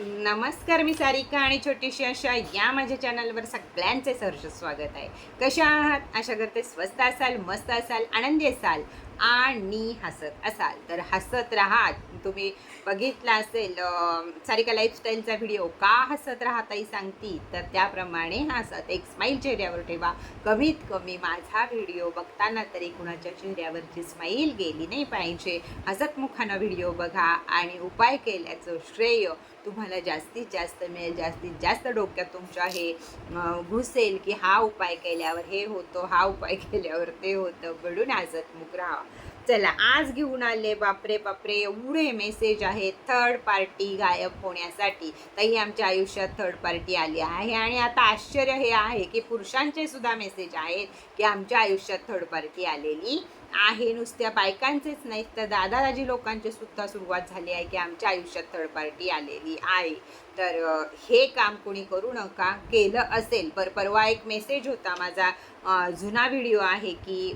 नमस्कार मी सारिका आणि छोटीशी अशा या माझ्या चॅनलवर सगळ्यांचे सहर्ष स्वागत आहे. कशा आहात? अशा करते स्वस्त असाल मस्त असाल आनंदी असाल आणि हसत असाल. तर हसत राहा. तुम्ही बघितला असेल सारिका लाईफस्टाईलचा व्हिडिओ का हसत राहा ताई सांगती? तर त्याप्रमाणे हसत. एक स्माईल चेहऱ्यावर ठेवा. कमीत कमी माझा व्हिडिओ बघताना तरी कुणाच्या चेहऱ्यावरची स्माईल गेली नाही पाहिजे. हसतमुखानं व्हिडिओ बघा आणि उपाय केल्याचं श्रेय तुम्हाला जास्तीत जास्त मिळेल जास्तीत जास्त डोक्यात तुमच्या हे घुसेल की हा उपाय केल्यावर हे होतं हा उपाय केल्यावर ते होतं. म्हणून हसतमुख राहा. चला आज घेऊन आले बापरे बापरे एवढे मेसेज आहेत थर्ड पार्टी गायब होण्यासाठी. ताई आमच्या आयुष्यात थर्ड पार्टी आली आहे आणि आता आश्चर्य हे आहे की पुरुषांचे सुद्धा मेसेज आहेत की आमच्या आयुष्यात थर्ड पार्टी आलेली आहे. नुसत्या बायकांचेच नाहीत तर दादादाजी लोकांची सुद्धा सुरुवात झाली आहे की आमच्या आयुष्यात थर्ड पार्टी आलेली आहे. तर हे काम कोणी करू नका केलं असेल पर परवा एक मेसेज होता माझा जुना व्हिडिओ आहे की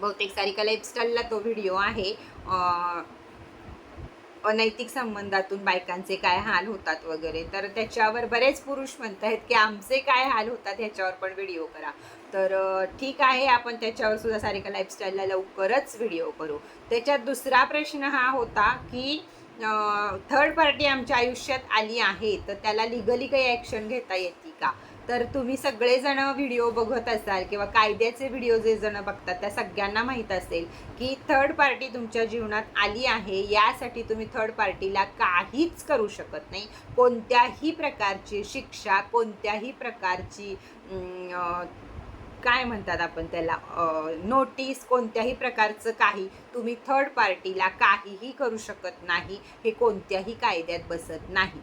बहुतेक सारिका लाईफस्टाईलला तो व्हिडिओ आहे. अनैतिक संबंधातून बायकांचे काय हाल होतात वगैरे. तर त्याच्यावर बरेच पुरुष म्हणत आहेत की आमचे काय हाल होतात ह्याच्यावर पण व्हिडिओ करा. तर ठीक आहे आपण त्याच्यावर सुद्धा सारिका लाईफस्टाईलला लवकरच व्हिडिओ करू. त्याच्यात दुसरा प्रश्न हा होता की थर्ड पार्टी आमच्या आयुष्यात आली आहे तर त्याला लिगली काही ॲक्शन घेता येते का? तर तुम्ही सगळेजण व्हिडिओ बघत असाल किंवा कायद्याचे व्हिडिओ जे जण बघतात त्या सगळ्यांना माहीत असेल की थर्ड पार्टी तुमच्या जीवनात आली आहे यासाठी तुम्ही थर्ड पार्टीला काहीच करू शकत नाही. कोणत्याही प्रकारची शिक्षा कोणत्याही प्रकारची काय म्हणतात आपण त्याला नोटीस कोणत्याही प्रकारचं काही तुम्ही थर्ड पार्टीला काहीही करू शकत नाही हे कोणत्याही कायद्यात बसत नाही.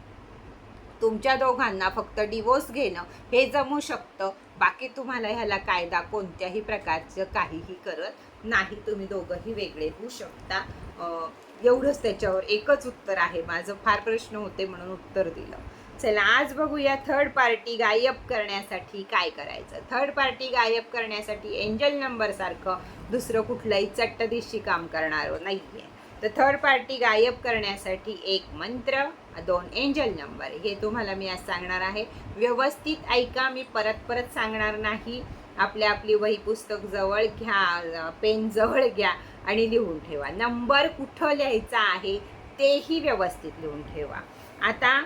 तुमच्या दोघांना फक्त डिवोर्स घेणं हे जमू शकतं. बाकी तुम्हाला ह्याला कायदा कोणत्याही प्रकारचं काहीही करत नाही. तुम्ही दोघंही वेगळे होऊ शकता. एवढंच त्याच्यावर एकच उत्तर आहे. माझं फार प्रश्न होते म्हणून उत्तर दिलं. चला आज बघूया थर्ड पार्टी गायब करण्यासाठी काय करायचं? थर्ड पार्टी गायब करण्यासाठी एंजल नंबरसारखं दुसरं कुठलंही चट्टदिशी काम करणारं आहे तर थर्ड पार्टी गायब करण्यासाठी एक मंत्र दोन एंजल नंबर हे तुम्हाला मी आज सांगणार आहे. व्यवस्थित ऐका मी परत परत सांगणार नाही. आपल्या आपली वही पुस्तक जवळ घ्या पेन जवळ घ्या आणि लिहून ठेवा. नंबर कुठं लिहायचा आहे तेही व्यवस्थित लिहून ठेवा. आता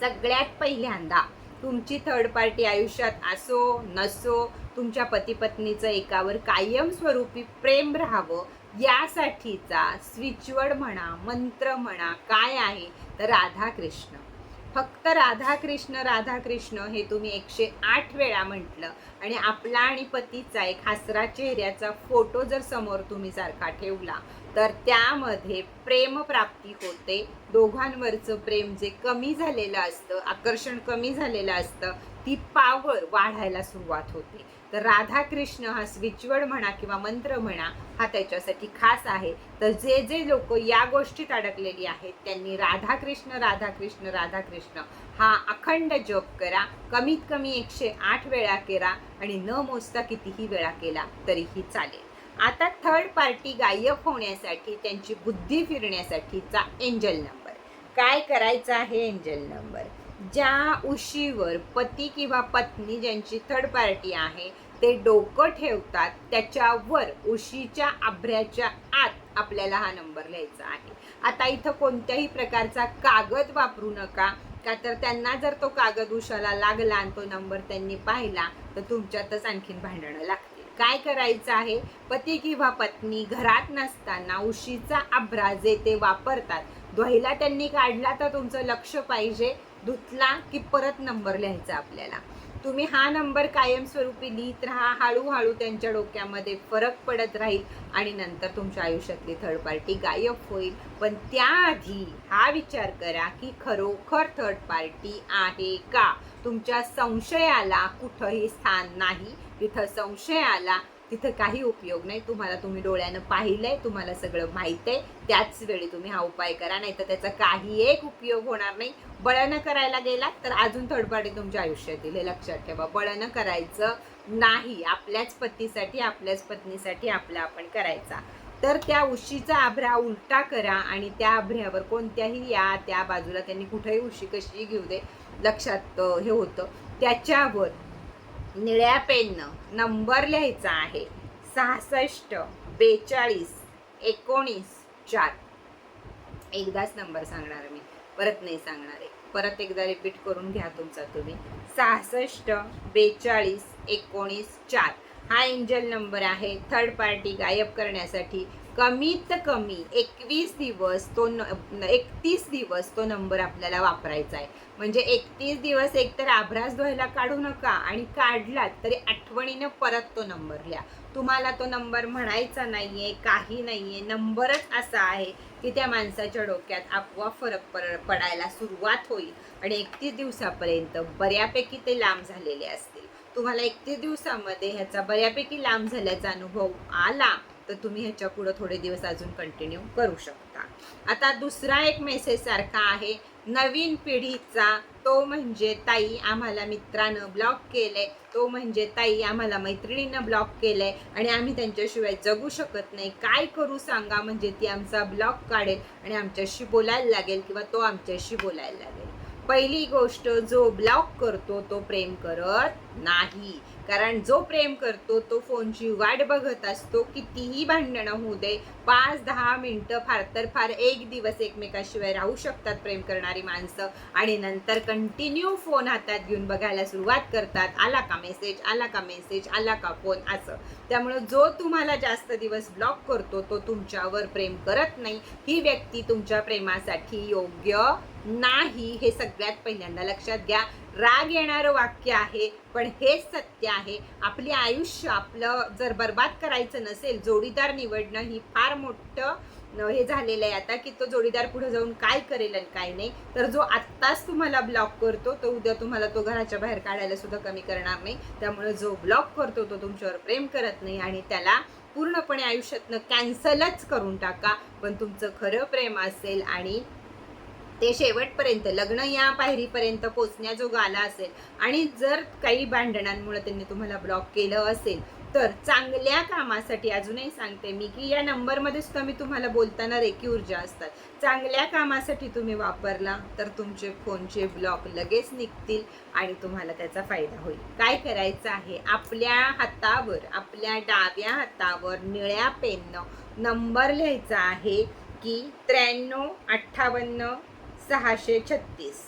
सगळ्यात पहिल्यांदा तुमची थर्ड पार्टी आयुष्यात असो नसो तुमच्या पती पत्नीचं एकावर कायमस्वरूपी प्रेम राहावं यासाठीचा स्विचवर्ड म्हणा मंत्र म्हणा काय आहे? तर राधाकृष्ण. फक्त राधाकृष्ण राधाकृष्ण हे तुम्ही एकशे आठ वेळा म्हटलं आणि आपला आणि पतीचा एक हासरा चेहऱ्याचा फोटो जर समोर तुम्ही सारखा ठेवला तर त्यामध्ये प्रेमप्राप्ती होते दोघांवरचं प्रेम जे कमी झालेलं असतं आकर्षण कमी झालेलं असतं ती पावर वाढायला सुरुवात होते. तर राधाकृष्ण हा स्विचवर्ड म्हणा किंवा मंत्र म्हणा हा त्याच्यासाठी खास आहे. तर जे जे लोक या गोष्टीत अडकलेली आहेत त्यांनी राधाकृष्ण राधाकृष्ण राधाकृष्ण हा अखंड जप करा. कमीत कमी एकशे आठ वेळा करा आणि न मोजता कितीही वेळा केला तरीही चालेल. आता थर्ड पार्टी गायब होण्यासाठी त्यांची बुद्धी फिरण्यासाठीचा एंजल नंबर काय करायचं आहे एंजल नंबर ज्या उशीवर पती किंवा पत्नी ज्यांची थर्ड पार्टी आहे ते डोकं ठेवतात त्याच्यावर उशीच्या आभ्र्याच्या आत आपल्याला हा नंबर लिहायचा आहे. आता इथं कोणत्याही प्रकारचा कागद वापरू नका का तर त्यांना जर तो कागद उशाला लागला आणि तो नंबर त्यांनी पाहिला तर तुमच्यातच आणखीन भांडणं लागतील. काय करायचं आहे? पती किंवा पत्नी घरात नसताना उशीचा आभ्रा जे ते वापरतात धुवायला त्यांनी काढला तर तुमचं लक्ष पाहिजे. धुतला की परत नंबर लिहायचा आपल्याला. तुम्ही हा नंबर कायमस्वरूपी लिहित राहा. हळूहळू त्यांच्या डोक्यामध्ये फरक पडत राहील आणि नंतर तुमच्या आयुष्यातली थर्ड पार्टी गायब होईल. पण त्याआधी हा विचार करा की खरोखर थर्ड पार्टी आहे का? तुमच्या संशयाला कुठंही स्थान नाही. तिथं संशयाला तिथं काही उपयोग नाही. तुम्हाला तुम्ही डोळ्यानं पाहिलंय तुम्हाला सगळं माहीत आहे. त्याच वेळी तुम्ही हा उपाय करा नाही तर त्याचा काही एक उपयोग होणार नाही. बळनं करायला गेलात तर अजून थर्ड तुमच्या आयुष्यात येईल हे लक्षात ठेवा. बळनं करायचं नाही. आपल्याच पतीसाठी आपल्याच पत्नीसाठी आपला आपण करायचा. तर त्या उशीचा आभ्रा उलटा करा आणि त्या आभ्र्यावर कोणत्याही या त्या बाजूला त्यांनी कुठेही उशी कशी घेऊ दे लक्षात हे होतं. त्याच्यावर निळ्या पेननं नंबर लिहायचा आहे. सहासष्ट बेचाळीस एकोणीस चार. एकदाच नंबर सांगणार मी. परत नाही सांगणार आहे. परत एकदा रिपीट करून घ्या तुमचा तुम्ही. सहासष्ट बेचाळीस एकोणीस चार. हा एंजल नंबर आहे. थर्ड पार्टी गायब करण्यासाठी कमीत कमी एकवीस दिवस तो न एकतीस दिवस तो नंबर आपल्याला वापरायचा आहे. म्हणजे एकतीस दिवस एकतर आभ्रास धुवायला काढू नका आणि काढलात तरी आठवणीनं परत तो नंबर लिहा. तुम्हाला तो नंबर म्हणायचा नाही आहे काही नाही आहे नंबरच असा आहे की त्या माणसाच्या डोक्यात आपोआप फरक पड पडायला सुरुवात होईल आणि एकतीस दिवसापर्यंत बऱ्यापैकी ते लांब झालेले असतील. तुम्हाला एकतीस दिवसामध्ये ह्याचा बऱ्यापैकी लांब झाल्याचा अनुभव आला तर तुम्ही ह्याच्या पुढं थोडे दिवस अजून कंटिन्यू करू शकता. आता दुसरा एक मेसेज सारखा आहे नवीन पिढीचा तो म्हणजे ताई आम्हाला मित्रानं ब्लॉक केलंय तो म्हणजे ताई आम्हाला मैत्रिणीनं ब्लॉक केलंय आणि आम्ही त्यांच्याशिवाय जगू शकत नाही. काय करू सांगा म्हणजे ती आमचा ब्लॉक काढेल आणि आमच्याशी बोलायला लागेल किंवा तो आमच्याशी बोलायला लागेल. पहिली गोष्ट जो ब्लॉक करतो तो प्रेम करत नाही. कारण जो प्रेम करतो तो फोनची वाट बघत असतो. कितीही भांडणं होऊ दे पाच दहा मिनटं फार तर फार एक दिवस एकमेकाशिवाय राहू शकतात प्रेम करणारी माणसं. आणि नंतर कंटिन्यू फोन हातात घेऊन बघायला सुरुवात करतात. आला का मेसेज आला का मेसेज आला का फोन असं. त्यामुळं जो तुम्हाला जास्त दिवस ब्लॉक करतो तो तुमच्यावर प्रेम करत नाही. ही व्यक्ती तुमच्या प्रेमासाठी योग्य नाही हे सगळ्यात पहिल्यांदा लक्षात घ्या. राग येणारं वाक्य आहे पण हेच सत्य आहे. आपले आयुष्य आपलं जर बर्बाद करायचं नसेल जोडीदार निवडणं ही फार मोठं हे झालेलं आहे आता की तो जोडीदार पुढे जाऊन काय करेल आणि काय नाही. तर जो आत्ताच तुम्हाला ब्लॉक करतो तो उद्या तुम्हाला तो घराच्या बाहेर काढायला सुद्धा कमी करणार नाही. त्यामुळे जो ब्लॉक करतो तो तुमच्यावर प्रेम करत नाही आणि त्याला पूर्णपणे आयुष्यातनं कॅन्सलच करून टाका. पण तुमचं खरं प्रेम असेल आणि ते शेवटपर्यंत लग्न या पायरीपर्यंत पोचण्याजोगा आला असेल आणि जर काही भांडणांमुळे त्यांनी तुम्हाला ब्लॉक केलं असेल तर चांगल्या कामासाठी अजूनही सांगते मी की या नंबरमध्ये सुद्धा मी तुम्हाला बोलताना रेकी ऊर्जा असतात. चांगल्या कामासाठी तुम्ही वापरला तर तुमचे फोनचे ब्लॉक लगेच निघतील आणि तुम्हाला त्याचा फायदा होईल. काय करायचं आहे? आपल्या हातावर आपल्या डाव्या हातावर निळ्या पेननं नंबर लिहायचा आहे की त्र्याण्णव अठ्ठावन्न सहाशे छत्तीस.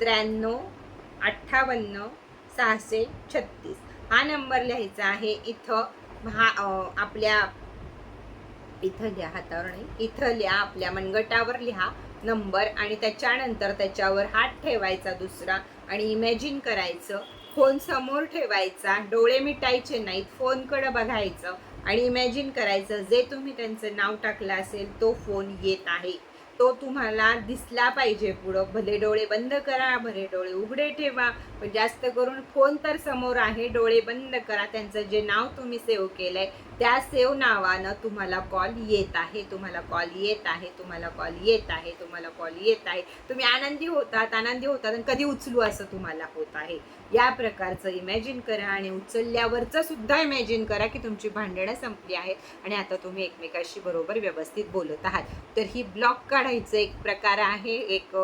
त्र्याण्णव अठ्ठावन्न सहाशे छत्तीस. हा नंबर लिहायचा आहे इथं. हा आपल्या इथं लिहा हातावर नाही. इथं लिहा आपल्या मनगटावर लिहा नंबर आणि त्याच्यानंतर त्याच्यावर हात ठेवायचा दुसरा आणि इमॅजिन करायचं. फोन समोर ठेवायचा डोळे मिटायचे नाहीत फोनकडं बघायचं आणि इमॅजिन करायचं. जे तुम्ही त्यांचं नाव टाकलं असेल तो फोन येत आहे. तो तुम्हाला दिसला पाहिजे पुढं. भले डोळे बंद करा भले डोळे उघडे ठेवा पण जास्त करून फोन तर समोर आहे डोळे बंद करा. त्यांचं जे नाव तुम्ही सेव्ह केलंय त्या सेव नावानं तुम्हाला कॉल येत आहे तुम्हाला कॉल येत आहे तुम्हाला कॉल येत आहे तुम्हाला कॉल येत आहे. तुम्ही आनंदी होतात आनंदी होतात आणि कधी उचलू असं तुम्हाला होत आहे. या प्रकारचं इमॅजिन करा आणि उचलल्यावरचं सुद्धा इमॅजिन करा की तुमची भांडणं संपली आहेत आणि आता तुम्ही एकमेकाशी बरोबर व्यवस्थित बोलत आहात. तर ही ब्लॉक काढायचं एक प्रकार आहे एक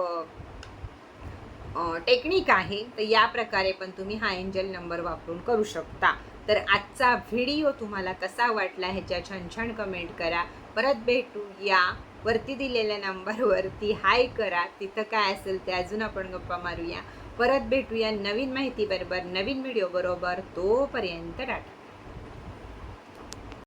टेक्निक आहे. तर या प्रकारे पण तुम्ही हा एंजल नंबर वापरून करू शकता. तर आजचा व्हिडिओ तुम्हाला कसा वाटला ह्याच्या छान छान कमेंट करा. परत भेटू या वरती दिलेल्या नंबरवरती हाय करा. तिथं काय असेल ते अजून आपण गप्पा मारूया. परत भेटूया नवीन माहितीबरोबर नवीन व्हिडिओबरोबर तोपर्यंत टाटा.